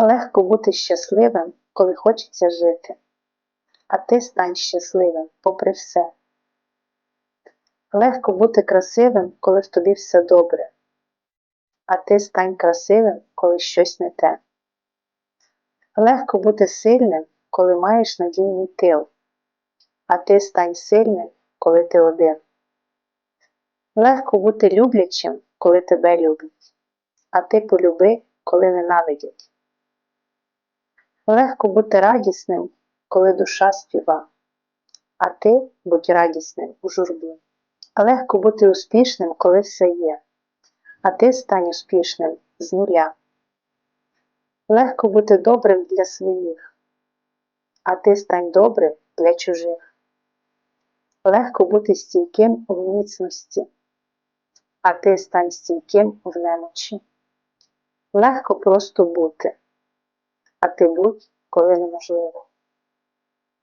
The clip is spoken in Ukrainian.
Легко бути щасливим, коли хочеться жити, а ти стань щасливим попри все. Легко бути красивим, коли в тобі все добре, а ти стань красивим, коли щось не те. Легко бути сильним, коли маєш надійний тил, а ти стань сильним, коли ти один. Легко бути люблячим, коли тебе люблять, а ти полюби, коли ненавидять. Легко бути радісним, коли душа співа, а ти будь радісним у журбі. Легко бути успішним, коли все є, а ти стань успішним з нуля. Легко бути добрим для своїх, а ти стань добрим для чужих. Легко бути стійким в міцності, а ти стань стійким в немочі. Легко просто бути, а ти будь, коли неможливо.